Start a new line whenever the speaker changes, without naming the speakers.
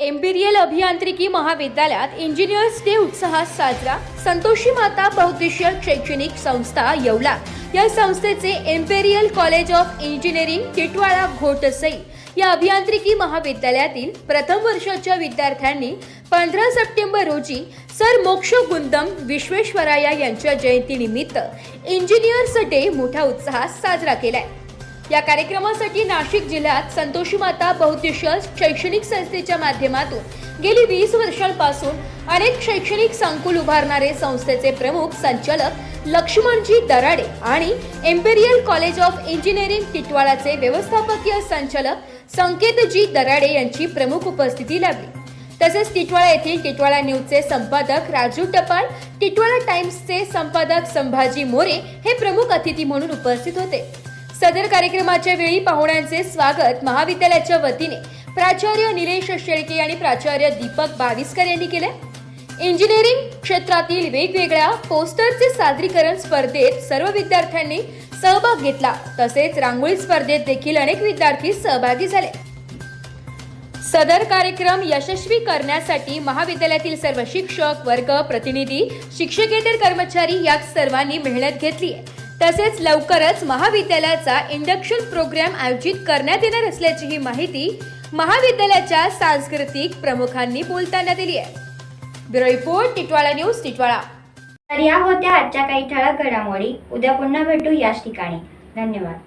Imperial अभियांत्रिकी महाविद्यालयात engineers day उत्साहात साजरा संतोषी माता बहुद्देशीय शैक्षणिक संस्था येवला. या संस्थेचे Imperial college of engineering Titwala Ghotsai या अभियांत्रिकी महाविद्यालयातील प्रथम वर्षाच्या विद्यार्थ्यांनी पंधरा सप्टेंबर रोजी सर मोक्ष गुंदम विश्वेश्वराया यांच्या जयंतीनिमित्त इंजिनियर्स डे मोठ्या उत्साहात साजरा केलाय. या कार्यक्रमासाठी नाशिक जिल्ह्यात संतोषी माता बहुद्देश शैक्षणिक संस्थेच्या माध्यमातून गेली वीस वर्षांपासून अनेक शैक्षणिक संकुल उभारणारे संस्थेचे प्रमुख संचालक लक्ष्मणजी दराडे आणि एम्पेरियल कॉलेज ऑफ इंजिनिअरिंग टिटवाळाचे व्यवस्थापकीय संचालक संकेतजी दराडे यांची प्रमुख उपस्थिती लाभली. तसेच टिटवाळा येथील टिटवाळा न्यूजचे संपादक राजू टपाल टिटवाळा टाइम्सचे संपादक संभाजी मोरे हे प्रमुख अतिथी म्हणून उपस्थित होते. सदर कार्यक्रमाच्या वेळी पाहुण्यांचे स्वागत महाविद्यालयाच्या वतीने प्राचार्य निलेश शेळके आणि प्राचार्य दीपक बाविस्कर यांनी केले इंजिनिअरिंग क्षेत्रातील वेगवेगळ्या पोस्टरचे सादरीकरण स्पर्धेत सर्व विद्यार्थ्यांनी सहभाग घेतला. तसेच रांगोळी स्पर्धेत देखील अनेक विद्यार्थी सहभागी झाले. सदर कार्यक्रम यशस्वी करण्यासाठी महाविद्यालयातील सर्व शिक्षक वर्ग प्रतिनिधी शिक्षकेतर कर्मचारी या सर्वांनी मेहनत घेतली आहे तसेच लवकरच महाविद्यालयाचा इंडक्शन प्रोग्राम आयोजित करण्यात येणार असल्याची ही माहिती महाविद्यालयाच्या सांस्कृतिक प्रमुखांनी बोलताना दिली आहे. Bureau report Titwala news Titwala.
तर या होत्या आजच्या काही ठळक घडामोडी. उद्या पुन्हा भेटू याच ठिकाणी. धन्यवाद.